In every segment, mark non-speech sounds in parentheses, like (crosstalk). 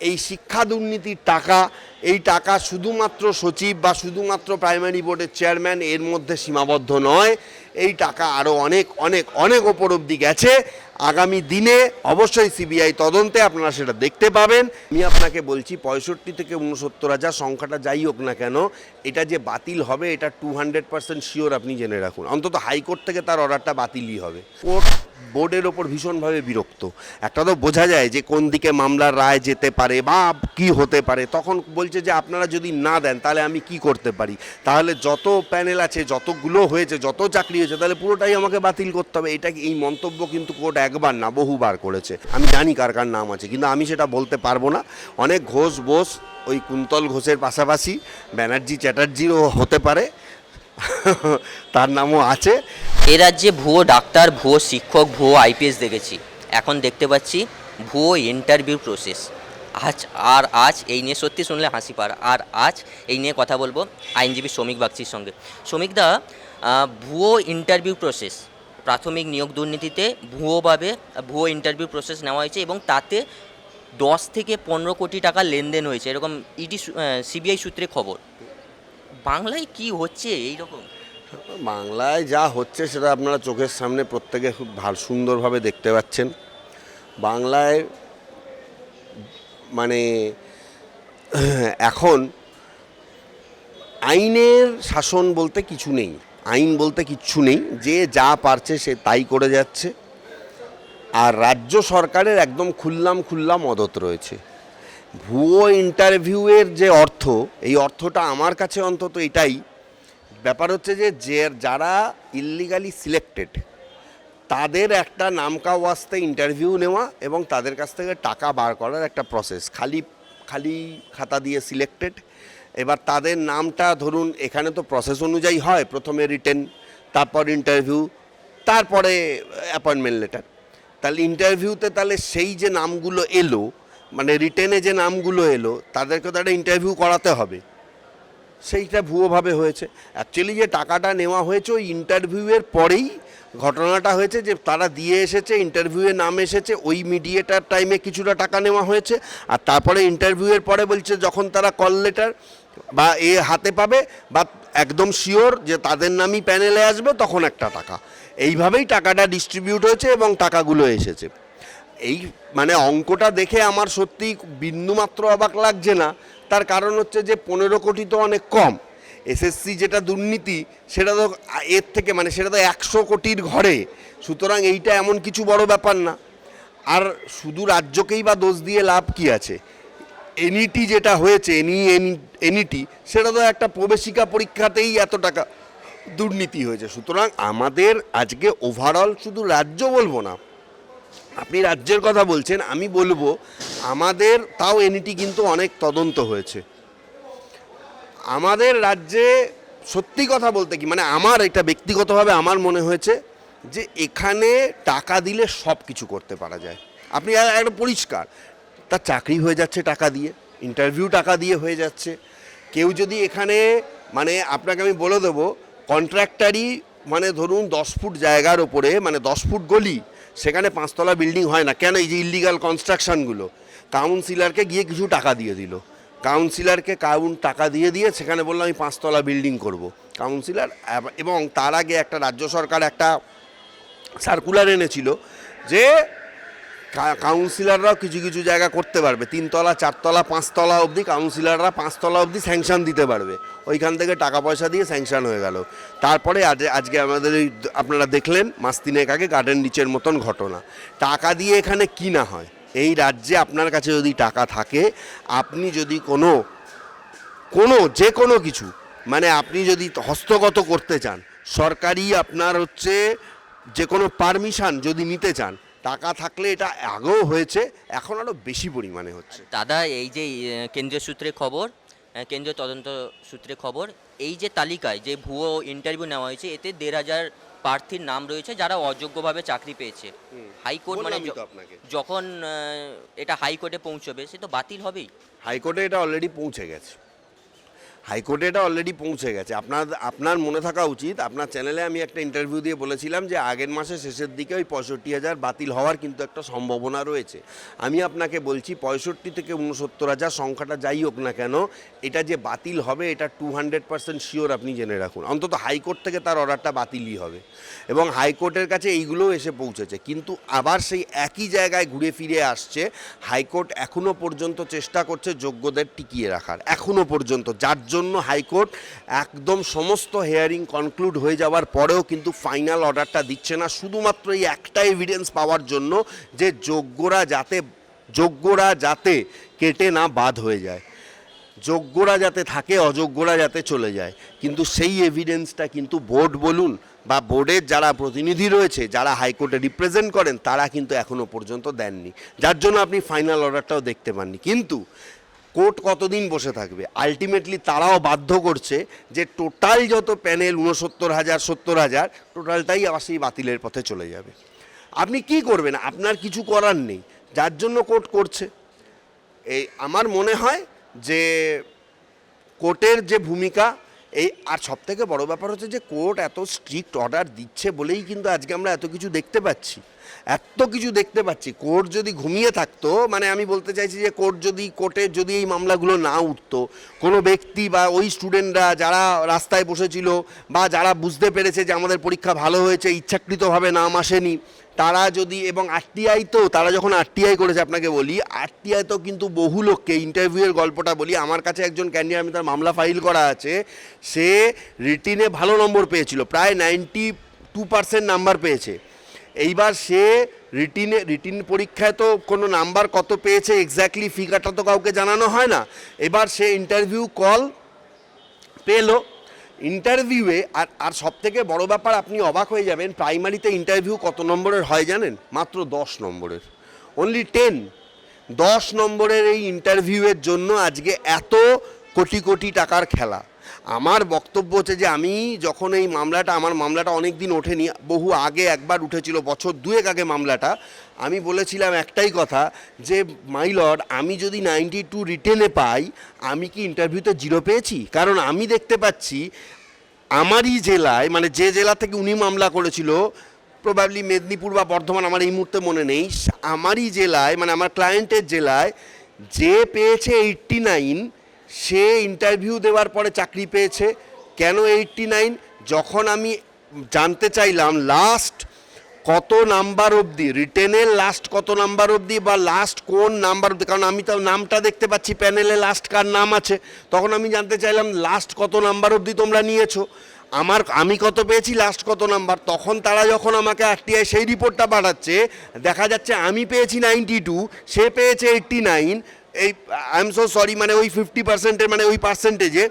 এই শিক্ষা দুর্নীতির টাকা, এই টাকা শুধুমাত্র সচিব বা শুধুমাত্র প্রাইমারি বোর্ডের চেয়ারম্যান এর মধ্যে সীমাবদ্ধ নয়, এই টাকা আরও অনেক অনেক অনেক ওপর অব্দি গেছে। আগামী দিনে অবশ্যই সিবিআই তদন্তে আপনারা সেটা দেখতে পাবেন। আমি আপনাকে বলছি, পঁয়ষট্টি থেকে উনসত্তর হাজার সংখ্যাটা যাই হোক না কেন, এটা যে বাতিল হবে, এটা টু হান্ড্রেড পার্সেন্ট শিওর আপনি জেনে রাখুন। অন্তত হাইকোর্ট থেকে তার অর্ডারটা বাতিলই হবে। কোর্ট বোর্ডের ওপর ভীষণভাবে বিরক্ত। একটা তো বোঝা যায় যে কোন দিকে মামলার রায় যেতে পারে বা কি হতে পারে, তখন বলছে যে আপনারা যদি না দেন তাহলে আমি কি করতে পারি? তাহলে যত প্যানেল আছে, যতগুলো হয়েছে, যত চাকরি হয়েছে, তাহলে পুরোটাই আমাকে বাতিল করতে হবে। এটা এই মন্তব্য কিন্তু কোর্ট একবার না, বহুবার করেছে। আমি জানি কার কার নাম আছে, কিন্তু আমি সেটা বলতে পারব না। অনেক ঘোষ, বোস, ওই কুন্তল ঘোষের পাশাপাশি ব্যানার্জি চ্যাটার্জিরও হতে পারে। তার নামও আছে। এ রাজ্যে ভুয়ো ডাক্তার, ভুয়ো শিক্ষক, ভুয়ো আইপিএস দেখেছি। এখন দেখতে পাচ্ছি ভুয়ো ইন্টারভিউ প্রসেস আজ, আর আজ এই নিয়ে সত্যি শুনলে হাসি পার। আর আজ এই নিয়ে কথা বলব আইনজীবী শ্রমিক বাগচির সঙ্গে। শ্রমিকদা ভুয়ো ইন্টারভিউ প্রসেস প্রাথমিক নিয়োগ দুর্নীতিতে ভুয়োভাবে, ভুয়ো ইন্টারভিউ প্রসেস নেওয়া হয়েছে এবং তাতে দশ থেকে পনেরো কোটি টাকা লেনদেন হয়েছে। এরকম ইডি সিবিআই সূত্রে খবর। বাংলায় কি হচ্ছে এই রকম বাংলায় যা হচ্ছে সেটা আপনারা চোখের সামনে প্রত্যেকে খুব ভালো সুন্দরভাবে দেখতে পাচ্ছেন। বাংলায় মানে (clears throat) এখন আইনের শাসন বলতে কিছু নেই, আইন বলতে কিচ্ছু নেই, যে যা পারছে সে তাই করে যাচ্ছে। আর রাজ্য সরকারের একদম খুললাম খুললাম মদত রয়েছে। ভুয়ো ইন্টারভিউয়ের যে অর্থ, এই অর্থটা আমার কাছে অন্তত এটাই। ব্যাপার হচ্ছে যে যে যারা ইল্লিগালি সিলেক্টেড তাদের একটা নামকা ওয়াস্তে ইন্টারভিউ নেওয়া এবং তাদের কাছ থেকে টাকা বার করার একটা প্রসেস খালি খালি খাতা দিয়ে সিলেক্টেড এবার তাদের নামটা ধরুন, এখানে তো প্রসেস অনুযায়ী হয়, প্রথমে রিটেন তারপর ইন্টারভিউ তারপরে অ্যাপয়েন্টমেন্ট লেটার তাহলে ইন্টারভিউতে তাহলে সেই যে নামগুলো এলো মানে রিটেনে যে নামগুলো এলো, তাদেরকে তো একটা ইন্টারভিউ করাতে হবে। সেইটা ভুয়োভাবে হয়েছে। অ্যাকচুয়ালি যে টাকাটা নেওয়া হয়েছে, ওই ইন্টারভিউয়ের পরেই ঘটনাটা হয়েছে যে তারা দিয়ে এসেছে ইন্টারভিউয়ে নাম এসেছে, ওই মিডিয়েটার টাইমে কিছুটা টাকা নেওয়া হয়েছে। আর তারপরে ইন্টারভিউয়ের পরে বলছে যখন তারা কল লেটার বা এ হাতে পাবে, বা একদম শিওর যে তাদের নামই প্যানেলে আসবে, তখন একটা টাকা। এইভাবেই টাকাটা ডিস্ট্রিবিউট হয়েছে এবং টাকাগুলো এসেছে। এই মানে অঙ্কটা দেখে আমার সত্যি বিন্দুমাত্র অবাক লাগছে না। তার কারণ হচ্ছে যে পনেরো কোটি তো অনেক কম। এসএসসি যেটা দুর্নীতি, সেটা তো এর থেকে মানে সেটা তো একশো কোটির ঘরে। সুতরাং এইটা এমন কিছু বড় ব্যাপার না। আর শুধু রাজ্যকেই বা দোষ দিয়ে লাভ কি আছে? এনইটি যেটা হয়েছে এনি, এনইটি, সেটা তো একটা প্রবেশিকা পরীক্ষাতেই এত টাকা দুর্নীতি হয়েছে। সুতরাং আমাদের আজকে ওভারঅল শুধু রাজ্য বলব না আপনি রাজ্যের কথা বলছেন, আমি বলব, আমাদের, তাও এনইটি কিন্তু অনেক তদন্ত হয়েছে। আমাদের রাজ্যে সত্যি কথা বলতে কি মানে আমার এটা ব্যক্তিগতভাবে আমার মনে হয়েছে যে এখানে টাকা দিলে সব কিছু করতে পারা যায়। আপনি একটা পরিষ্কার, তার চাকরি হয়ে যাচ্ছে টাকা দিয়ে ইন্টারভিউ টাকা দিয়ে হয়ে যাচ্ছে। কেউ যদি এখানে মানে আপনাকে আমি বলে দেবো কন্ট্রাক্টারই মানে ধরুন দশ ফুট জায়গার ওপরে মানে দশ ফুট গলি সেখানে পাঁচতলা বিল্ডিং হয় না। কেন? এই যে ইলিগাল কনস্ট্রাকশনগুলো কাউন্সিলারকে গিয়ে কিছু টাকা দিয়ে দিল। কাউন্সিলারকে কাউন টাকা দিয়ে দিয়ে সেখানে বললাম আমি পাঁচতলা বিল্ডিং করব। কাউন্সিলার এবং তার আগে একটা রাজ্য সরকার একটা সার্কুলার এনেছিল যে কাউন্সিলররাও কিছু কিছু জায়গা করতে পারবে। তিনতলা, চারতলা, পাঁচতলা অবধি কাউন্সিলররা পাঁচতলা অবধি স্যাংশন দিতে পারবে। ওইখান থেকে টাকা পয়সা দিয়ে স্যাংশন হয়ে গেল। তারপরে আজ, আজকে আমাদের এই আপনারা দেখলেন, মাস তিনেক আগে গার্ডেন নিচের মতন ঘটনা। টাকা দিয়ে এখানে কি না হয়? এই রাজ্যে আপনার কাছে যদি টাকা থাকে, আপনি যদি কোনো কোনো যে কোনো কিছু মানে আপনি যদি হস্তগত করতে চান, সরকারি আপনার হচ্ছে যে কোনো পারমিশন যদি নিতে চান টাকা থাকলে এটা আগেও হয়েছে এখন আরও বেশি পরিমাণে হচ্ছে। দাদা এই যে কেন্দ্রীয় সূত্রে খবর কেন্দ্রীয় তদন্ত সূত্রে খবর এই যে তালিকায় যে ভুয়ো ইন্টারভিউ নেওয়া হয়েছে এতে দেড় হাজার প্রার্থীর নাম রয়েছে যারা অযোগ্যভাবে চাকরি পেয়েছে। হাইকোর্ট মানে। যখন এটা হাইকোর্টে পৌঁছবে সে তো বাতিল হবেই। হাইকোর্টে এটা অলরেডি পৌঁছে গেছে। হাইকোর্টে এটা অলরেডি পৌঁছে গেছে। আপনার আপনার মনে থাকা উচিত, আপনার চ্যানেলে আমি একটা ইন্টারভিউ দিয়ে বলেছিলাম যে আগের মাসে শেষের দিকে ওই পঁয়ষট্টি হাজার বাতিল হওয়ার কিন্তু একটা সম্ভাবনা রয়েছে। আমি আপনাকে বলছি, পঁয়ষট্টি থেকে উনসত্তর হাজার সংখ্যাটা যাই হোক না কেন, এটা যে বাতিল হবে, এটা টু হান্ড্রেড পার্সেন্ট শিওর আপনি জেনে রাখুন। অন্তত হাইকোর্ট থেকে তার অর্ডারটা বাতিলই হবে। এবং হাইকোর্টের কাছে এইগুলোও এসে পৌঁছেছে। কিন্তু আবার সেই একই জায়গায় ঘুরে ফিরে আসছে, হাইকোর্ট এখনও পর্যন্ত চেষ্টা করছে যোগ্যদের টিকিয়ে রাখার। এখনও পর্যন্ত, যার জন্য হাইকোর্ট একদম সমস্ত হেয়ারিং কনক্লুড হয়ে যাওয়ার পরেও কিন্তু ফাইনাল অর্ডারটা দিচ্ছে না। শুধুমাত্র এই একটা এভিডেন্স পাওয়ার জন্য যে যোগ্যরা যাতে যোগ্যরা যাতে কেটে না বাদ হয়ে যায়। যোগ্যরা যাতে থাকে, অযোগ্যরা যাতে চলে যায়। কিন্তু সেই এভিডেন্সটা কিন্তু বোর্ড বলুন বা বোর্ডের যারা প্রতিনিধি রয়েছে, যারা হাইকোর্টে রিপ্রেজেন্ট করেন, তারা কিন্তু এখনও পর্যন্ত দেননি। যার জন্য আপনি ফাইনাল অর্ডারটাও দেখতে পাননি। কিন্তু কোর্ট কতদিন বসে থাকবে? আলটিমেটলি তারাও বাধ্য করছে যে টোটাল যত প্যানেল উনসত্তর হাজার, সত্তর হাজার, টোটালটাই আবার সেই বাতিলের পথে চলে যাবে। আপনি কি করবেন? আপনার কিছু করার নেই। যার জন্য কোর্ট করছে। এই আমার মনে হয় যে কোর্টের যে ভূমিকা এই, আর সব থেকে বড় ব্যাপার হচ্ছে যে কোর্ট এত স্ট্রিক্ট অর্ডার দিচ্ছে বলেই কিন্তু আজকে আমরা এত কিছু দেখতে পাচ্ছি। এত কিছু দেখতে পাচ্ছি। কোর্ট যদি ঘুমিয়ে থাকতো মানে আমি বলতে চাইছি যে কোর্ট যদি, কোর্টে যদি এই মামলাগুলো না উঠতো, কোনো ব্যক্তি বা ওই স্টুডেন্টরা যারা রাস্তায় বসেছিল বা যারা বুঝতে পেরেছে যে আমাদের পরীক্ষা ভালো হয়েছে, ইচ্ছাকৃতভাবে নাম আসেনি তারা যদি এবং আরটিআই তো, তারা যখন আরটিআই করেছে আপনাকে বলি আরটিআই তো কিন্তু বহু লোককে ইন্টারভিউয়ের গল্পটা বলি। আমার কাছে একজন ক্যান্ডিডেট আমি তার মামলা ফাইল করা আছে, সে রিটিনে ভালো নম্বর পেয়েছিল, প্রায় নাইনটি টু পার্সেন্ট নাম্বার পেয়েছে। এইবার সে রিটিনে রিটিন পরীক্ষায় তো কোনো নাম্বার কত পেয়েছে এক্স্যাক্টলি ফিগারটা তো কাউকে জানানো হয় না। এবার সে ইন্টারভিউ কল পেল ইন্টারভিউয়ে আর আর সব থেকে বড় ব্যাপার, আপনি অবাক হয়ে যাবেন প্রাইমারিতে ইন্টারভিউ কত নম্বরের হয় জানেন? মাত্র দশ নম্বরের। অনলি টেন দশ নম্বরের এই ইন্টারভিউয়ের জন্য আজকে এত কোটি কোটি টাকার খেলা। আমার বক্তব্য হচ্ছে যে আমি যখন এই মামলাটা, আমার মামলাটা অনেক দিন ওঠেনি, বহু আগে একবার উঠেছিল, বছর দুয়েক আগে মামলাটা, আমি বলেছিলাম একটাই কথা যে, মাই লর্ড, আমি যদি নাইনটি টু রিটেনে পাই, আমি কি ইন্টারভিউতে জিরো পেয়েছি? কারণ আমি দেখতে পাচ্ছি, আমারই জেলায় মানে যে জেলা থেকে উনি মামলা করেছিল প্রবাবলি মেদিনীপুর বা বর্ধমান, আমার এই মুহূর্তে মনে নেই, আমারই জেলায় মানে আমার ক্লায়েন্টের জেলায়, যে পেয়েছে এইট্টি নাইন সে ইন্টারভিউ দেওয়ার পরে চাকরি পেয়েছে। কেন এইটটি নাইন যখন আমি জানতে চাইলাম লাস্ট কত নাম্বার অবধি রিটেনের লাস্ট কত নাম্বার অবধি বা লাস্ট কোন নাম্বার অবধি, কারণ আমি তো নামটা দেখতে পাচ্ছি প্যানেলে লাস্ট কার নাম আছে। তখন আমি জানতে চাইলাম লাস্ট কত নাম্বার অবধি তোমরা নিয়েছো। আমার, আমি কত পেয়েছি লাস্ট কত নাম্বার তখন তারা যখন আমাকে আরটিআই সেই রিপোর্টটা পাঠাচ্ছে, দেখা যাচ্ছে আমি পেয়েছি নাইনটি টু সে পেয়েছে এইট্টি নাইন এই আই এম সো সরি মানে ওই ফিফটি পার্সেন্টের মানে ওই পার্সেন্টেজে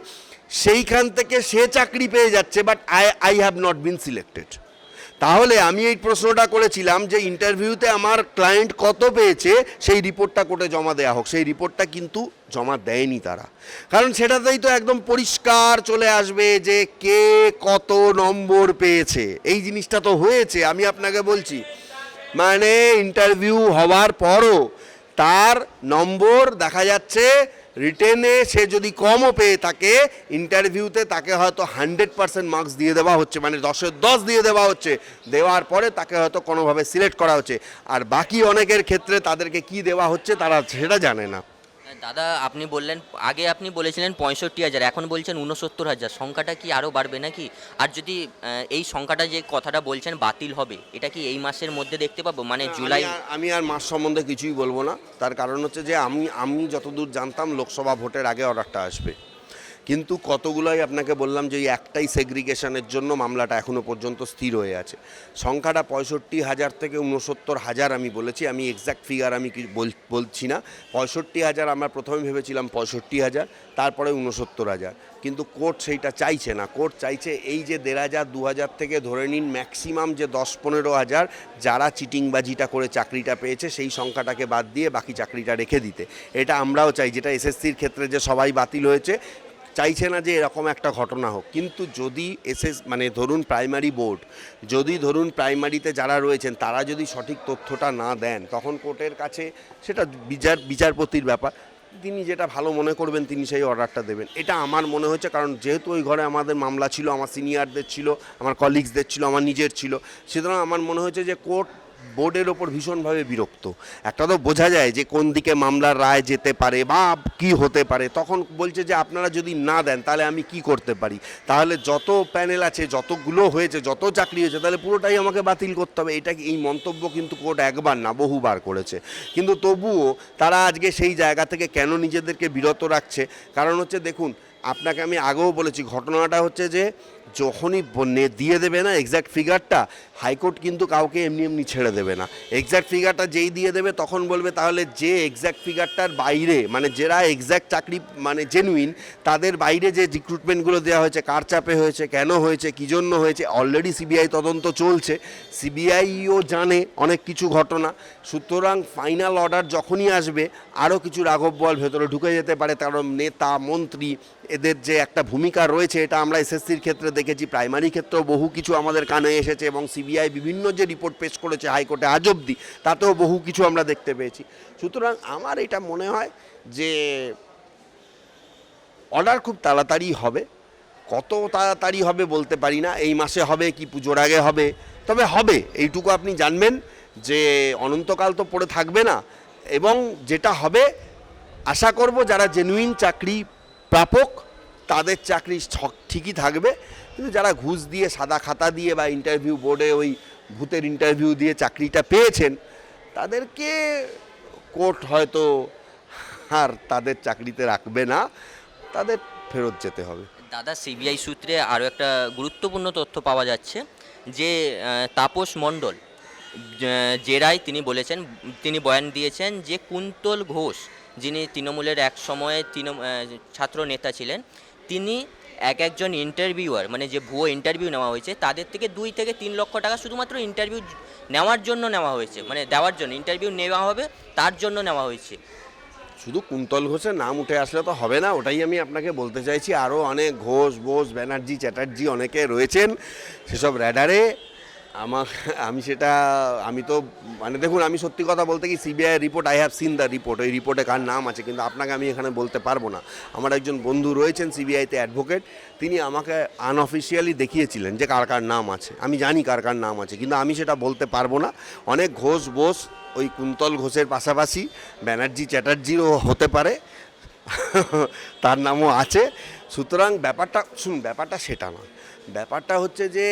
সেইখান থেকে সে চাকরি পেয়ে যাচ্ছে but I I have not been selected তাহলে আমি এই প্রশ্নটা করেছিলাম যে ইন্টারভিউতে আমার ক্লায়েন্ট কত পেয়েছে, সেই রিপোর্টটা কোর্টে জমা দেওয়া হোক। সেই রিপোর্টটা কিন্তু জমা দেয়নি তারা। কারণ সেটাতেই তো একদম পরিষ্কার চলে আসবে যে কে কত নম্বর পেয়েছে। এই জিনিসটা তো হয়েছে, আমি আপনাকে বলছি। মানে ইন্টারভিউ হওয়ার পরও তার নম্বর দেখা যাচ্ছে রিটেনে সে যদি কমও পেয়ে থাকে ইন্টারভিউতে তাকে হয়তো হান্ড্রেড পার্সেন্ট মার্কস দিয়ে দেওয়া হচ্ছে মানে দশের দশ দিয়ে দেওয়া হচ্ছে। দেওয়ার পরে তাকে হয়তো কোনোভাবে সিলেক্ট করা হচ্ছে। আর বাকি অনেকের ক্ষেত্রে তাদেরকে কি দেওয়া হচ্ছে তারা সেটা জানে না। দাদা আপনি বললেন আগে আপনি বলেছিলেন পঁয়ষট্টি হাজার এখন বলছেন উনসত্তর হাজার। সংখ্যাটা কি আরও বাড়বে নাকি? আর যদি এই সংখ্যাটা যে কথাটা বলছেন বাতিল হবে এটা কি এই মাসের মধ্যে দেখতে পাবো? মানে জুলাই আমি আর মাস সম্বন্ধে কিছুই বলব না। তার কারণ হচ্ছে যে আমি আমি যতদূর জানতাম লোকসভা ভোটের আগে অর্ডারটা আসবে। কিন্তু কতগুলোই আপনাকে বললাম যে একটাই সেগ্রিগেশনের জন্য মামলাটা এখনও পর্যন্ত স্থির হয়ে আছে। সংখ্যাটা পঁয়ষট্টি হাজার থেকে উনসত্তর হাজার আমি বলেছি, আমি এক্স্যাক্ট ফিগার আমি বল- বলছি না। পঁয়ষট্টি হাজার আমরা প্রথমে ভেবেছিলাম পঁয়ষট্টি হাজার, তারপরে উনসত্তর হাজার। কিন্তু কোর্ট সেইটা চাইছে না। কোর্ট চাইছে এই যে দেড় হাজার, দু হাজার থেকে ধরে নিন ম্যাক্সিমাম যে দশ পনেরো হাজার যারা চিটিংবাজিটা করে চাকরিটা পেয়েছে, সেই সংখ্যাটাকে বাদ দিয়ে বাকি চাকরিটা রেখে দিতে। এটা আমরাও চাই। যেটা এসএসসির ক্ষেত্রে যে সবাই বাতিল হয়েছে চাইছে না যে এরকম একটা ঘটনা হোক। কিন্তু যদি এসএস মানে ধরুন প্রাইমারি বোর্ড, যদি ধরুন প্রাইমারিতে যারা রয়েছেন, তারা যদি সঠিক তথ্যটা না দেন, তখন কোর্টের কাছে সেটা বিচার, বিচারপতির ব্যাপার। তিনি যেটা ভালো মনে করবেন, তিনি সেই অর্ডারটা দেবেন। এটা আমার মনে হচ্ছে কারণ যেহেতু ওই ঘরে আমাদের মামলা ছিল, আমার সিনিয়রদের ছিল, আমার কলিগসদের ছিল, আমার নিজের ছিল সুতরাং আমার মনে হয়েছে যে কোর্ট বোর্ডের ওপর ভীষণভাবে বিরক্ত। একটা তো বোঝা যায় যে কোন দিকে মামলার রায় যেতে পারে বা কি হতে পারে, তখন বলছে যে আপনারা যদি না দেন তাহলে আমি কি করতে পারি? তাহলে যত প্যানেল আছে, যতগুলো হয়েছে, যত চাকরি হয়েছে, তাহলে পুরোটাই আমাকে বাতিল করতে হবে। এটা এই মন্তব্য কিন্তু কোর্ট একবার না, বহুবার করেছে। কিন্তু তবুও তারা আজকে সেই জায়গা থেকে কেন নিজেদেরকে বিরত রাখছে? কারণ হচ্ছে দেখুন, আপনাকে আমি আগেও বলেছি, ঘটনাটা হচ্ছে যে যখনই দিয়ে দেবে না এক্স্যাক্ট ফিগারটা হাইকোর্ট কিন্তু কাউকে এমনি এমনি ছেড়ে দেবে না। এক্স্যাক্ট ফিগারটা যেই দিয়ে দেবে তখন বলবে তাহলে যে এক্স্যাক্ট ফিগারটার বাইরে মানে যারা এক্স্যাক্ট চাকরি মানে জেনুইন তাদের বাইরে যে রিক্রুটমেন্টগুলো দেওয়া হয়েছে, কার চাপে হয়েছে, কেন হয়েছে, কী জন্য হয়েছে অলরেডি সিবিআই তদন্ত চলছে। সিবিআইও জানে অনেক কিছু ঘটনা। সুতরাং ফাইনাল অর্ডার যখনই আসবে আরও কিছু রাঘব বল ভেতরে ঢুকে যেতে পারে, কারণ নেতা, মন্ত্রী, এদের যে একটা ভূমিকা রয়েছে, এটা আমরা এসএসসির ক্ষেত্রে দেখেছি প্রাইমারি ক্ষেত্রেও বহু কিছু আমাদের কানে এসেছে এবং সিবিআই বিভিন্ন যে রিপোর্ট পেশ করেছে হাইকোর্টে আজ অবধি, তাতেও বহু কিছু আমরা দেখতে পেয়েছি। সুতরাং আমার এটা মনে হয় যে অর্ডার খুব তাড়াতাড়ি হবে। কত তাড়াতাড়ি হবে বলতে পারি না, এই মাসে হবে কি পুজোর আগে হবে, তবে হবে, এইটুকু আপনি জানবেন যে অনন্তকাল তো পড়ে থাকবে না এবং যেটা হবে, আশা করব যারা জেনুইন চাকরি প্রাপক, তাদের চাকরি ঠিকই থাকবে। কিন্তু যারা ঘুষ দিয়ে, সাদা খাতা দিয়ে বা ইন্টারভিউ বোর্ডে ওই ভূতের ইন্টারভিউ দিয়ে চাকরিটা পেয়েছেন, তাদেরকে কোর্ট হয়তো আর তাদের চাকরিতে রাখবে না, তাদের ফেরত যেতে হবে। দাদা সিবিআই সূত্রে আরও একটা গুরুত্বপূর্ণ তথ্য পাওয়া যাচ্ছে যে তাপস মণ্ডল জেরায় তিনি বলেছেন, তিনি বয়ান দিয়েছেন যে কুন্তল ঘোষ, যিনি তৃণমূলের এক সময়ে তৃণ ছাত্র নেতা ছিলেন, তিনি এক একজন ইন্টারভিউয়ার মানে যে ভুয়ো ইন্টারভিউ নেওয়া হয়েছে, তাদের থেকে দুই থেকে তিন লক্ষ টাকা শুধুমাত্র ইন্টারভিউ নেওয়ার জন্য নেওয়া হয়েছে মানে দেওয়ার জন্য ইন্টারভিউ নেওয়া হবে, তার জন্য নেওয়া হয়েছে। শুধু কুন্তল ঘোষের নাম উঠে আসলে তো হবে না, ওটাই আমি আপনাকে বলতে চাইছি। আরও অনেক ঘোষ, বোস, ব্যানার্জি, চ্যাটার্জি অনেকে রয়েছেন সেসব র্যাডারে আমার, আমি সেটা, আমি তো মানে দেখুন, আমি সত্যি কথা বলতে কি CBI report I have seen the report ওই রিপোর্টে কার নাম আছে, কিন্তু আপনাকে আমি এখানে বলতে পারব না। আমার একজন বন্ধু রয়েছেন সিবিআইতে অ্যাডভোকেট তিনি আমাকে আনঅফিসিয়ালি দেখিয়েছিলেন যে কার কার নাম আছে। আমি জানি কার কার নাম আছে, কিন্তু আমি সেটা বলতে পারব না। অনেক ঘোষ বোস ওই কুন্তল ঘোষের পাশাপাশি ব্যানার্জি চ্যাটার্জিরও হতে পারে, তার নামও আছে। সুতরাং ব্যাপারটা, শুনুন, ব্যাপারটা সেটা না। ব্যাপারটা হচ্ছে যে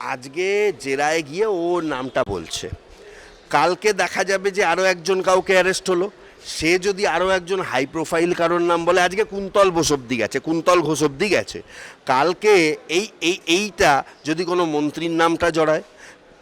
আজকে জেরায় গিয়ে ও নামটা বলছে। কালকে দেখা যাবে যে আরও একজন কাউকে অ্যারেস্ট হলো। সে যদি আরও একজন হাই প্রোফাইল কারোর নাম বলে, আজকে কুন্তল বোস অব্দি গেছে, কুন্তল ঘোষ অব্দি গেছে। কালকে এই এই, এইটা যদি কোনো মন্ত্রীর নামটা জড়ায়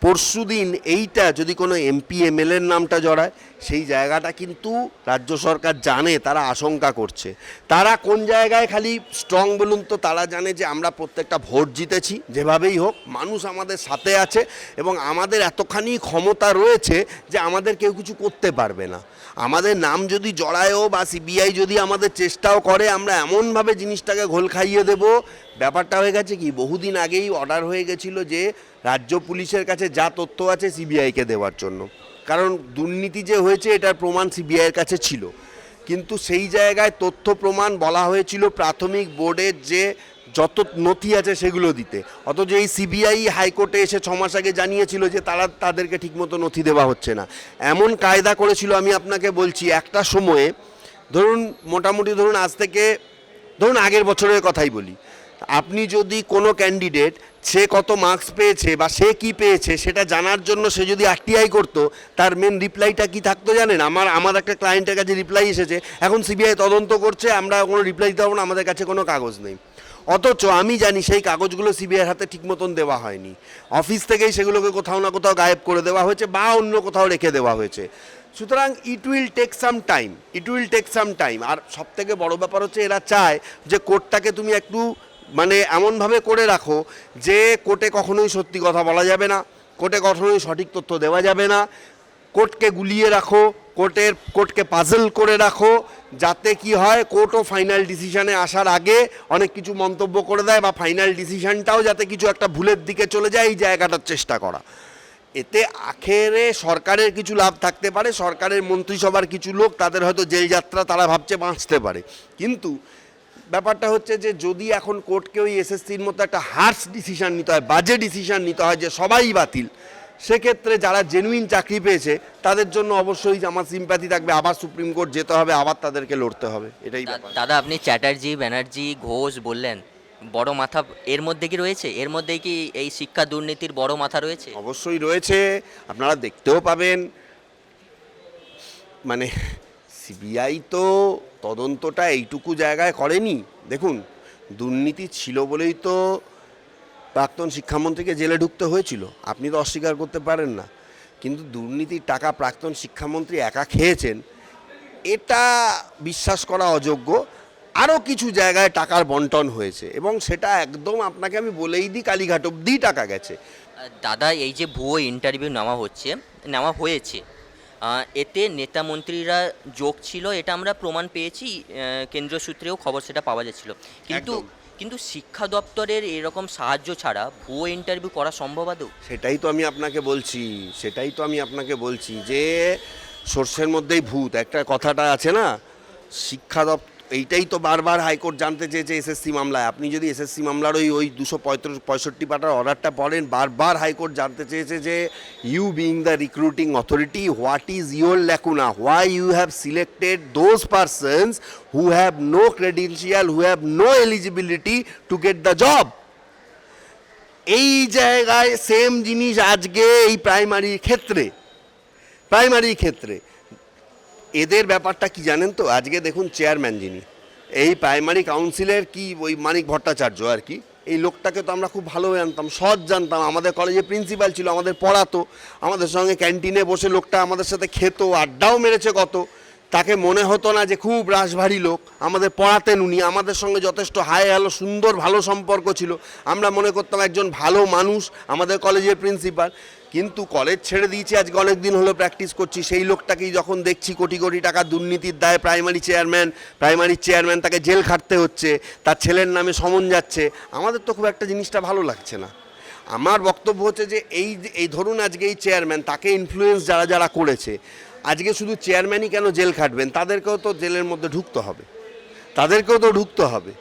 পরশু দিন এইটা যদি কোনো এমপি এমএলএর নামটা জড়ায়, সেই জায়গাটা কিন্তু রাজ্য সরকার জানে, তারা আশঙ্কা করছে। তারা কোন জায়গায় খালি স্ট্রং বলুন তো, তারা জানে যে আমরা প্রত্যেকটা ভোট জিতেছি, যেভাবেই হোক, মানুষ আমাদের সাথে আছে এবং আমাদের এতখানি ক্ষমতা রয়েছে যে আমাদের কেউ কিছু করতে পারবে না। আমাদের নাম যদি জড়ায়ও বা সিবিআই যদি আমাদের চেষ্টাও করে, আমরা এমনভাবে জিনিসটাকে ঘোল খাইয়ে দেব ব্যাপারটা হয়ে গেছে কি, বহুদিন আগেই অর্ডার হয়ে গেছিল যে রাজ্য পুলিশের কাছে যা তথ্য আছে সিবিআইকে দেওয়ার জন্য। কারণ দুর্নীতি যে হয়েছে, এটার প্রমাণ সিবিআইয়ের কাছে ছিল। কিন্তু সেই জায়গায় তথ্য প্রমাণ বলা হয়েছিল প্রাথমিক বোর্ডের যে যত নথি আছে সেগুলো দিতে। অথচ এই সিবিআই হাইকোর্টে এসে ছ মাস আগে জানিয়েছিল যে তারা তাদেরকে ঠিকমতো নথি দেওয়া হচ্ছে না। এমন কায়দা করেছিল, আমি আপনাকে বলছি, একটা সময়ে, ধরুন, মোটামুটি ধরুন আজ থেকে, ধরুন আগের বছরের কথাই বলি আপনি যদি কোনো ক্যান্ডিডেট সে কত মার্কস পেয়েছে বা সে কি পেয়েছে, সেটা জানার জন্য সে যদি আরটিআই করতো, তার মেন রিপ্লাইটা কি থাকতো জানেন? আমার আমার একটা ক্লায়েন্টের কাছে রিপ্লাই এসেছে, এখন সিবিআই তদন্ত করছে, আমরা কোনো রিপ্লাই দিতে পারব না, আমাদের কাছে কোনো কাগজ নেই। অথচ আমি জানি সেই কাগজগুলো সিবিআইয়ের হাতে ঠিক মতন দেওয়া হয়নি। অফিস থেকেই সেগুলোকে কোথাও না কোথাও গায়েব করে দেওয়া হয়েছে বা অন্য কোথাও রেখে দেওয়া হয়েছে। সুতরাং it will take some time it will take some time আর সব থেকে বড় ব্যাপার হচ্ছে এরা চায় যে কোর্টটাকে তুমি একটু মানে এমনভাবে করে রাখো যে কোর্টে কখনোই সত্যি কথা বলা যাবে না, কোর্টে কখনোই সঠিক তথ্য দেওয়া যাবে না। কোর্টকে গুলিয়ে রাখো, কোর্টের, কোর্টকে পাজল করে রাখো, যাতে কি হয়, কোর্টও ফাইনাল ডিসিশানে আসার আগে অনেক কিছু মন্তব্য করে দেয় বা ফাইনাল ডিসিশানটাও যাতে কিছু একটা ভুলের দিকে চলে যায়, এই জায়গাটার চেষ্টা করা। এতে আখেরে সরকারের কিছু লাভ থাকতে পারে, সরকারের মন্ত্রিসভার কিছু লোক তাদের হয়তো জেল যাত্রা তারা ভাবছে বাঁচতে পারে। কিন্তু ব্যাপারটা হচ্ছে যে যদি এখন কোর্টকে ওই এসএসসির মতো একটা হার্স ডিসিশন নিতে হয় বাজে ডিসিশন নিতে হয় যে সবাই বাতিল সেক্ষেত্রে যারা জেনুইন চাকরি পেয়েছে তাদের জন্য অবশ্যই আমার সিম্প্যাথি থাকবে আবার সুপ্রিম কোর্ট যেতে হবে আবার তাদেরকে লড়তে হবে এটাই দাদা আপনি চ্যাটার্জি ব্যানার্জি ঘোষ বললেন বড় মাথা এর মধ্যে কি রয়েছে? এর মধ্যে কি এই শিক্ষা দুর্নীতির বড় মাথা রয়েছে? অবশ্যই রয়েছে আপনারা দেখতেও পাবেন মানে সিবিআই তো তদন্তটা এইটুকু জায়গায় করেনি। দেখুন, দুর্নীতি ছিল বলেই তো প্রাক্তন শিক্ষামন্ত্রীকে জেলে ঢুকতে হয়েছিল। আপনি তো অস্বীকার করতে পারেন না। কিন্তু দুর্নীতির টাকা প্রাক্তন শিক্ষামন্ত্রী একা খেয়েছেন, এটা বিশ্বাস করা অযোগ্য। আরও কিছু জায়গায় টাকার বন্টন হয়েছে এবং সেটা একদম আপনাকে আমি বলেই দিই, কালীঘাট অব্দি টাকা গেছে। দাদা, এই যে ভুয়ো ইন্টারভিউ নেওয়া হচ্ছে, নেওয়া হয়েছে এতে নেতা মন্ত্রীরা যোগ ছিল এটা আমরা প্রমাণ পেয়েছি কেন্দ্রীয় সূত্রেও খবর সেটা পাওয়া যাচ্ছিল। কিন্তু কিন্তু শিক্ষা দপ্তরের এরকম সাহায্য ছাড়া ভুয়ো ইন্টারভিউ করা সম্ভব আদৌ? সেটাই তো আমি আপনাকে বলছি সেটাই তো আমি আপনাকে বলছি যে সোর্সের মধ্যেই ভূত একটা কথাটা আছে না? শিক্ষা দপ্তর এইটাই তো বারবার হাইকোর্ট জানতে চেয়েছে এসএসসি মামলায়। আপনি যদি এসএসসি মামলার ওই ওই দুশো পঁয়ত্রিশ, পঁয়ষট্টি পাটার অর্ডারটা পড়েন, বারবার হাইকোর্ট জানতে চেয়েছে যে you being the recruiting authority what is your lacuna why you have selected those persons who have no credential who have no eligibility to get the job এই জায়গায় সেম জিনিস আজকে এই প্রাইমারির ক্ষেত্রে। প্রাইমারির ক্ষেত্রে। এদের ব্যাপারটা কি জানেন তো? আজকে দেখুন চেয়ারম্যান যিনি, এই প্রাইমারি কাউন্সিলের কি ওই মানিক ভট্টাচার্য আর কি, এই লোকটাকে তো আমরা খুব ভালো জানতাম, সৎ জানতাম। আমাদের কলেজে প্রিন্সিপাল ছিল, আমাদের পড়াতো, আমাদের সঙ্গে ক্যান্টিনে বসে লোকটা আমাদের সাথে খেত, আড্ডাও মেরেছে কত। তাকে মনে হতো না যে খুব রাশভারী লোক, আমাদের পড়াতেন উনি, আমাদের সঙ্গে যথেষ্ট হাই হ্যালো সুন্দর ভালো সম্পর্ক ছিল। আমরা মনে করতাম একজন ভালো মানুষ, আমাদের কলেজের প্রিন্সিপাল কিন্তু কলেজ ছেড়ে দিয়েছি, আজকে অনেক দিন হলো প্র্যাকটিস করছি। সেই লোকটাকেই যখন দেখছি কোটি কোটি টাকা দুর্নীতির দায়ে প্রাইমারি চেয়ারম্যান প্রাইমারি চেয়ারম্যান তাকে জেল খাটতে হচ্ছে, তার ছেলের নামে সমন যাচ্ছে। আমাদের তো খুব একটা জিনিসটা ভালো লাগছে না। আমার বক্তব্য হচ্ছে যে এই এই ধরুন আজকে এই চেয়ারম্যান তাকে ইনফ্লুয়েন্স যারা যারা করেছে, আজকে শুধু চেয়ারম্যানই কেন জেল খাটবেন? তাদেরকেও তো জেলের মধ্যে ঢুকতে হবে। তাদেরকেও তো ঢুকতে হবে।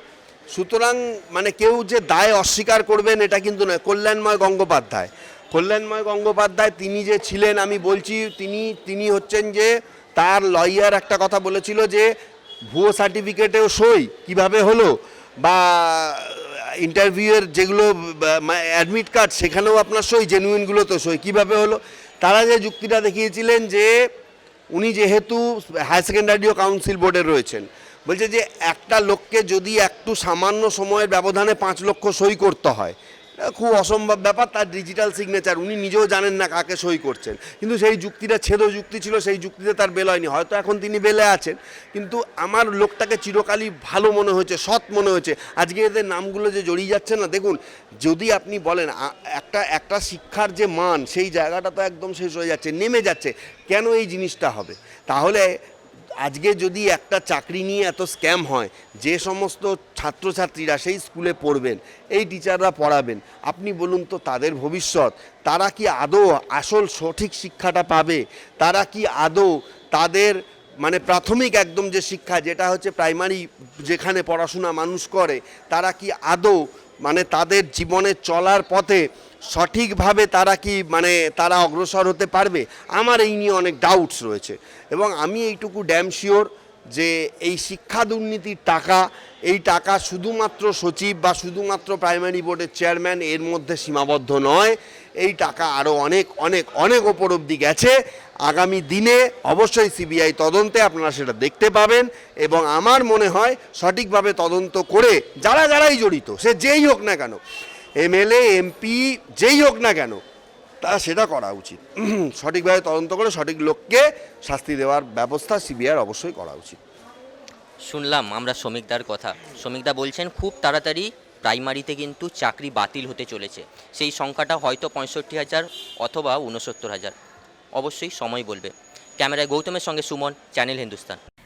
সুতরাং মানে কেউ যে দায় অস্বীকার করবেন এটা কিন্তু নয়। কল্যাণময় গঙ্গোপাধ্যায় কল্যাণময় গঙ্গোপাধ্যায় তিনি যে ছিলেন, আমি বলছি তিনি তিনি হচ্ছেন যে তার লয়ার একটা কথা বলেছিল যে ভুয়ো সার্টিফিকেটেও সই, কীভাবে হলো? বা ইন্টারভিউয়ের যেগুলো অ্যাডমিট কার্ড সেখানেও আপনার সই জেনুইনগুলো তো সই, কীভাবে হলো? তারা যে যুক্তিটা দেখিয়েছিলেন যে উনি যেহেতু হায়ার সেকেন্ডারিও কাউন্সিল বোর্ডে রয়েছেন, বলছে যে একটা লোককে যদি একটু সামান্য সময়ের ব্যবধানে পাঁচ লক্ষ সই করতে হয় খুব অসম্ভব ব্যাপার, তার ডিজিটাল সিগনেচার উনি নিজেও জানেন না কাকে সই করছেন। কিন্তু সেই যুক্তিটা ছেদ যুক্তি ছিল, সেই যুক্তিতে তার বেল হয়নি। হয়তো এখন তিনি বেলে আছেন। কিন্তু আমার লোকটাকে চিরকালই ভালো মনে হয়েছে, সৎ মনে হয়েছে। আজকে এদের নামগুলো যে জড়িয়ে যাচ্ছে না, দেখুন, যদি আপনি বলেন একটা একটা শিক্ষার যে মান, সেই জায়গাটা তো একদম শেষ হয়ে যাচ্ছে, নেমে যাচ্ছে, কেন এই জিনিসটা হবে? তাহলে আজকে যদি একটা চাকরি নিয়ে এত স্ক্যাম হয়, যে সমস্ত ছাত্রছাত্রীরা সেই স্কুলে পড়বেন, এই টিচাররা পড়াবেন, আপনি বলুন তো তাদের ভবিষ্যৎ, তারা কি আদৌ আসল সঠিক শিক্ষাটা পাবে? তারা কি আদৌ তাদের মানে প্রাথমিক একদম যে শিক্ষা, যেটা হচ্ছে প্রাইমারি যেখানে পড়াশোনা মানুষ করে, তারা কি আদৌ মানে তাদের জীবনে চলার পথে সঠিকভাবে তারা কি মানে তারা অগ্রসর হতে পারবে? আমার এই নিয়ে অনেক ডাউটস রয়েছে। এবং আমি এইটুকু ড্যাম শিওর যে এই শিক্ষা দুর্নীতির টাকা, এই টাকা শুধুমাত্র সচিব বা শুধুমাত্র প্রাইমারি বোর্ডের চেয়ারম্যান এর মধ্যে সীমাবদ্ধ নয়, এই টাকা আরও অনেক অনেক অনেক ওপর অবধি গেছে। আগামী দিনে অবশ্যই সিবিআই তদন্তে আপনারা সেটা দেখতে পাবেন এবং আমার মনে হয় সঠিকভাবে তদন্ত করে যারা, যারাই জড়িত, সে যেই হোক না কেন এমএলএ, এমপি, যেই হোক না কেন, তা সেটা করা উচিত। সঠিকভাবে তদন্ত করে সঠিক লোককে শাস্তি দেওয়ার ব্যবস্থা সিবিআই অবশ্যই করা উচিত। শুনলাম, আমরা শ্রমিকদার কথা। শ্রমিকদা বলছেন, খুব তাড়াতাড়ি প্রাইমারিতে কিন্তু চাকরি বাতিল হতে চলেছে। সেই সংখ্যাটা হয়তো পঁয়ষট্টি হাজার অথবা উনসত্তর হাজার। অবশ্যই সময় বলবে। ক্যামেরায় গৌতমের সঙ্গে সুমন, চ্যানেল হিন্দুস্তান।